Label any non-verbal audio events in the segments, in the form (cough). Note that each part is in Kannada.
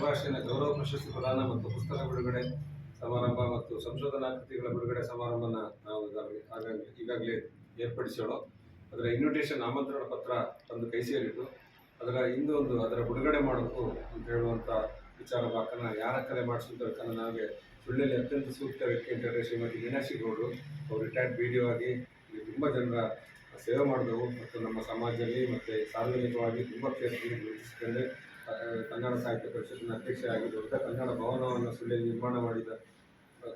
ಅರೆಭಾಷೆನ ಗೌರವ ಪ್ರಶಸ್ತಿ ಪ್ರದಾನ ಮತ್ತು ಪುಸ್ತಕ ಬಿಡುಗಡೆ ಸಮಾರಂಭ ಮತ್ತು ಸಂಶೋಧನಾ ಕೃತಿಗಳ ಬಿಡುಗಡೆ ಸಮಾರಂಭನ ನಾವು ಈಗಾಗಲೇ ಈಗಾಗಲೇ ಏರ್ಪಡಿಸೋಣ ಅದರ ಇನ್ವಿಟೇಷನ್ ಆಮಂತ್ರಣ ಪತ್ರ ಒಂದು ಕೈ ಸೇರಿಟ್ಟು ಅದರ ಇಂದು ಒಂದು ಅದರ ಬಿಡುಗಡೆ ಮಾಡೋದು ಅಂತ ಹೇಳುವಂಥ ವಿಚಾರ ಬಾಕನ ಯಾರ ಕಲೆ ಮಾಡಿಸಿದ್ದಕ್ಕನ್ನ ನಮಗೆ ಸುಳ್ಳಿಯಲ್ಲಿ ಅತ್ಯಂತ ಸೂಕ್ತ ವ್ಯಕ್ತಿ ಅಂತ ಹೇಳಿದ್ರೆ ಶ್ರೀಮತಿ ಮೀನಾಕ್ಷಿ ಗೌಡರು. ಅವರು ರಿಟೈರ್ಡ್ ಬಿ ಡಿ ಆಗಿ ತುಂಬ ಜನರ ಸೇವೆ ಮಾಡಿದವು. ಮತ್ತು ನಮ್ಮ ಸಮಾಜದಲ್ಲಿ ಮತ್ತು ಸಾರ್ವಜನಿಕವಾಗಿ ತುಂಬ ಕ್ಷೇತ್ರದಲ್ಲಿ ಗುರುತಿಸಿಕೊಂಡು ಕನ್ನಡ ಸಾಹಿತ್ಯ ಪರಿಷತ್ತಿನ ಅಧ್ಯಕ್ಷರಾಗಿ ದೊಡ್ಡ ಕನ್ನಡ ಭವನವನ್ನು ಸುಳ್ಳಿ ನಿರ್ಮಾಣ ಮಾಡಿದ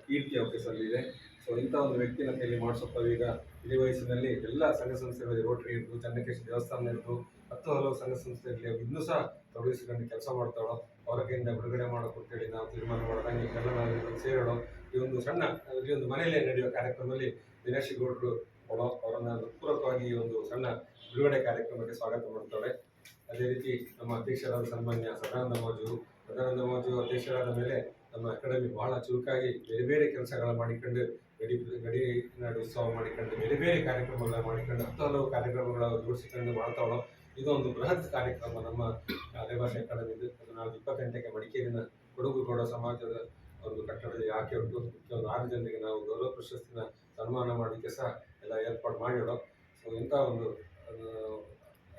ಕೀರ್ತಿ ಅವಕ್ಕೆ ಸಲ್ಲಿದೆ ಸೊ ಇಂಥ ಒಂದು ವ್ಯಕ್ತಿನ ಕೈಲಿ ಮಾಡಿಸೋಪ್ಪ ಈಗ ಇಳಿ ವಯಸ್ಸಿನಲ್ಲಿ ಎಲ್ಲ ಸಂಘ ಸಂಸ್ಥೆಗಳಲ್ಲಿ ರೋಟರಿ ಇರ್ಬೋದು, ಚನ್ನಕೇಶ್ ದೇವಸ್ಥಾನ ಇರ್ಬೋದು ಹತ್ತು ಹಲವು ಸಂಘ ಸಂಸ್ಥೆಯಲ್ಲಿ ಇನ್ನೂ ಸಹ ತೊಡಗಿಸಿಕೊಂಡು ಕೆಲಸ ಮಾಡ್ತಾಳೋ ಅವರ ಕೈಯಿಂದ ಬಿಡುಗಡೆ ಮಾಡೋಕೆ ಅಂತೇಳಿ ನಾವು ತೀರ್ಮಾನ ಮಾಡೋದಂಗೆ ಎಲ್ಲ ನಾಗರಿಕರು ಸೇರೋಣ ಈ ಒಂದು ಸಣ್ಣ, ಈ ಒಂದು ಮನೆಯಲ್ಲೇ ನಡೆಯುವ ಕಾರ್ಯಕ್ರಮದಲ್ಲಿ ದಿನೇಶ್ ಗೌಡರು ಅವರನ್ನು ಪೂರಕವಾಗಿ ಈ ಒಂದು ಸಣ್ಣ ಬಿಡುಗಡೆ ಕಾರ್ಯಕ್ರಮಕ್ಕೆ ಸ್ವಾಗತ ಮಾಡ್ತಾಳೆ. ಅದೇ ರೀತಿ ನಮ್ಮ ಅಧ್ಯಕ್ಷರಾದ ಸನ್ಮಾನ್ಯ ಸದಾನಂದ ಮೋಜು ಸದಾನಂದ ಮೋಜು ಅಧ್ಯಕ್ಷರಾದ ಮೇಲೆ ನಮ್ಮ ಅಕಾಡೆಮಿ ಬಹಳ ಚುರುಕಾಗಿ ಬೇರೆ ಬೇರೆ ಕೆಲಸಗಳನ್ನು ಮಾಡಿಕೊಂಡು, ಗಡಿ ಗಡಿ ನಾಡು ಉತ್ಸವ ಮಾಡಿಕೊಂಡು, ಬೇರೆ ಬೇರೆ ಕಾರ್ಯಕ್ರಮಗಳ ಮಾಡಿಕೊಂಡು ಹತ್ತು ಹಲವು ಕಾರ್ಯಕ್ರಮಗಳ ಜೋಡಿಸಿಕೊಂಡು ಮಾಡ್ತಾವಳು ಇದೊಂದು ಬೃಹತ್ ಕಾರ್ಯಕ್ರಮ ನಮ್ಮ ಅರೆಭಾಷೆ ಅಕಾಡೆಮಿ ನಾಳೆ ಇಪ್ಪತ್ತೆಂಟಕ್ಕೆ ಮಡಿಕೇರಿನ ಕೊಡಗು ಗೌಡ ಸಮಾಜದ ಒಂದು ಕಟ್ಟಡದಲ್ಲಿ ಹಾಕಿ ಉಂಟು. ಕೆಲವೊಂದು ಆರು ಜನರಿಗೆ ನಾವು ಗೌರವ ಪ್ರಶಸ್ತಿನ ಸನ್ಮಾನ ಮಾಡಲಿಕ್ಕೆ ಸಹ ಎಲ್ಲ ಏರ್ಪಾಡು ಮಾಡಿಡೋ. ಸೊ ಇಂಥ ಒಂದು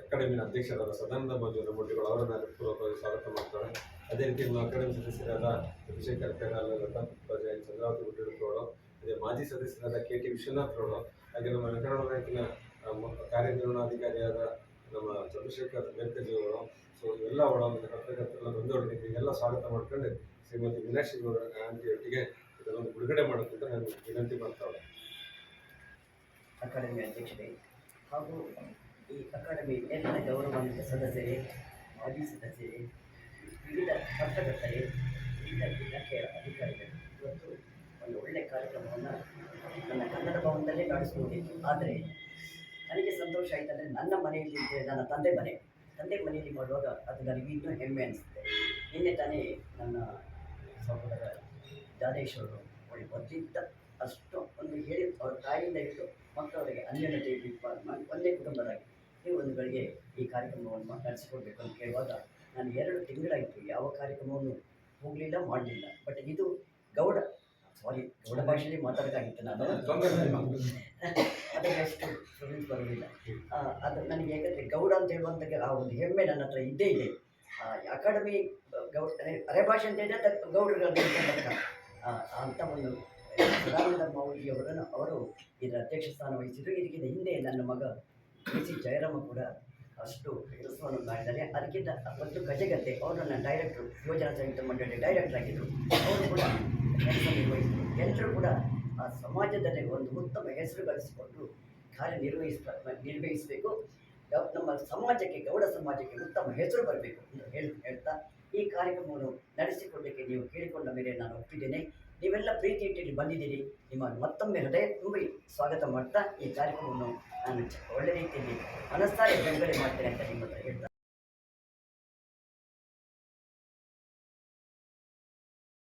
ಅಕಾಡೆಮಿನ ಅಧ್ಯಕ್ಷರಾದ ಸದಾನಂದ ಮಂಜು ಮೊಟ್ಟಿಗಳು ಅವರನ್ನು ಪೂರ್ವಕವಾಗಿ ಸ್ವಾಗತ ಮಾಡ್ತಾರೆ. ಅದೇ ರೀತಿ ನಮ್ಮ ಅಕಾಡೆಮಿ ಸದಸ್ಯರಾದ ಚಂದ್ರಶೇಖರ್ ಲತಾ ಪೂಜಾರಿ ಚಂದ್ರಾವತಿ ಗುಡ್ಡಿರುತ್ತೋಳು ಅದೇ ಮಾಜಿ ಸದಸ್ಯರಾದ ಕೆ ಟಿ ವಿಶ್ವನಾಥ್ ರವರು ಹಾಗೆ ನಮ್ಮ ನಗರ ಬ್ಯಾಂಕಿನ ಕಾರ್ಯನಿರ್ವಹಣಾಧಿಕಾರಿಯಾದ ನಮ್ಮ ಚಂದ್ರಶೇಖರ್ ಅವರು. ಸೊ ಇವೆಲ್ಲ ಒಂದು ಪತ್ರಕರ್ತರೆಲ್ಲ ಬಂದವರಿಗೆ ಎಲ್ಲ ಸ್ವಾಗತ ಮಾಡ್ಕೊಂಡು ಶ್ರೀಮತಿ ಮೀನಾಕ್ಷಿ ಗೌಡ ಆಂಟಿಯೊಟ್ಟಿಗೆ ಇದನ್ನೊಂದು ಬಿಡುಗಡೆ ಮಾಡೋಕ್ಕಂತ ನಾನು ವಿನಂತಿ ಮಾಡ್ತಾಳೆ ಅಕಾಡೆಮಿ ಅಧ್ಯಕ್ಷರೇ, ಹಾಗೂ ಈ ಅಕಾಡೆಮಿ ಎಲ್ಲ ಗೌರವಾನ್ವಿತ ಸದಸ್ಯರೇ, ಮಾಜಿ ಸದಸ್ಯರೇ, ವಿವಿಧ ಪತ್ರಕರ್ತರೇ ವಿವಿಧ ಇಲಾಖೆಯ ಅಧಿಕಾರಿಗಳು ಇವತ್ತು ಒಂದು ಒಳ್ಳೆಯ ಕಾರ್ಯಕ್ರಮವನ್ನು ನನ್ನ ಕನ್ನಡ ಭವನದಲ್ಲೇ ನಡೆಸ್ಕೊಂಡಿತ್ತು ಆದರೆ ನನಗೆ ಸಂತೋಷ ಆಯಿತಂದರೆ ನನ್ನ ಮನೆಯಲ್ಲಿ ನನ್ನ ತಂದೆ ಮನೆ. ತಂದೆ ಮನೆಯಲ್ಲಿ ಮಾಡುವಾಗ ಅದು ನನಗೆ ಇನ್ನೂ ಹೆಮ್ಮೆ ಅನಿಸುತ್ತೆ. ನಿನ್ನೆ ತಾನೇ ನನ್ನ ಸಹೋದರ ದಾನೇಶ್ವರು ಒಳ್ಳೆ ಮೊದಲಿದ್ದ ಅಷ್ಟು ಒಂದು ಹೇಳಿ, ಅವ್ರ ತಾಯಿಯಿಂದ ಹಿಡಿದು ಮಕ್ಕಳವರಿಗೆ ಅನ್ಯನತೆ ಒಂದೇ ಕುಟುಂಬದಾಗಿ. ನೀವು ಒಂದು ಗಳಿಗೆ ಈ ಕಾರ್ಯಕ್ರಮವನ್ನು ನಡೆಸಿಕೊಡ್ಬೇಕು ಅಂತ ಕೇಳುವಾಗ ನಾನು ಎರಡು ತಿಂಗಳಾಯಿತು ಯಾವ ಕಾರ್ಯಕ್ರಮವನ್ನು ಹೋಗಲಿಲ್ಲ ಮಾಡಲಿಲ್ಲ. ಬಟ್ ಇದು ಗೌಡ ಸಾರಿ ಗೌಡ ಭಾಷೆಯಲ್ಲಿ ಮಾತಾಡೋಕ್ಕಾಗಿತ್ತು ನಾನು. ಫ್ಲೂಯೆನ್ಸ್ (laughs) ಬರೋದಿಲ್ಲ ಆ, ಅದು ನನಗೆ ಯಾಕಂದರೆ ಗೌಡ ಅಂತ ಹೇಳುವಂಥ ಆ ಒಂದು ಹೆಮ್ಮೆ ನನ್ನ ಹತ್ರ ಇದ್ದೇ ಇದೆ. ಅಕಾಡೆಮಿ ಗೌಡ ಅರೆಭಾಷೆ ಅಂತ ಹೇಳಿದ್ರೆ ಅದಕ್ಕೆ ಗೌಡರ ಅಂತ ಒಂದು ಸದಾನಂದ ಮೌಲ್ಯವರನ್ನು ಅವರು ಇದರ ಅಧ್ಯಕ್ಷ ಸ್ಥಾನ ವಹಿಸಿದ್ರು. ಇದಕ್ಕಿಂತ ಹಿಂದೆ ನನ್ನ ಮಗ ಸಿ ಜಯರಾಮ ಕೂಡ ಅಷ್ಟು ಕೆಲಸವನ್ನು ಮಾಡಿದ್ದಾರೆ ಅದಕ್ಕಿಂತ ಮತ್ತು ಗಜಗತ್ತೆ ನನ್ನ ಡೈರೆಕ್ಟ್ರು ಯೋಜನಾ ಸಂಯುಕ್ತ ಮಂಡಳಿ ಡೈರೆಕ್ಟರ್ ಆಗಿದ್ದರು ಅವರು ಕೂಡ ಕೆಲಸ ನಿರ್ವಹಿಸಿದರು. ಎಲ್ಲರೂ ಕೂಡ ಆ ಸಮಾಜದಲ್ಲಿ ಒಂದು ಉತ್ತಮ ಹೆಸರು ಗಳಿಸಿಕೊಂಡು ಕಾರ್ಯನಿರ್ವಹಿಸ ನಿರ್ವಹಿಸಬೇಕು. ನಮ್ಮ ಸಮಾಜಕ್ಕೆ, ಗೌಡ ಸಮಾಜಕ್ಕೆ ಉತ್ತಮ ಹೆಸರು ಬರಬೇಕು ಅಂತ ಹೇಳಿ ಹೇಳ್ತಾ ಈ ಕಾರ್ಯಕ್ರಮವನ್ನು ನಡೆಸಿಕೊಡಲಿಕ್ಕೆ ನೀವು ಕೇಳಿಕೊಂಡ ಮೇಲೆ ನಾನು ಒಪ್ಪಿದ್ದೇನೆ. ನೀವೆಲ್ಲ ಪ್ರೀತಿ ಇಟ್ಟಿಲ್ಲಿ ಬಂದಿದ್ದೀರಿ. ನಿಮ್ಮ ಮತ್ತೊಮ್ಮೆ ಹೃದಯ ತುಂಬಿ ಸ್ವಾಗತ ಮಾಡ್ತಾ ಈ ಕಾರ್ಯಕ್ರಮವನ್ನು ನಾನು ಒಳ್ಳೆ ರೀತಿಯಲ್ಲಿ ಮನಸ್ಸಾರೆ ಬಿಡುಗಡೆ ಮಾಡ್ತೇನೆ ಅಂತ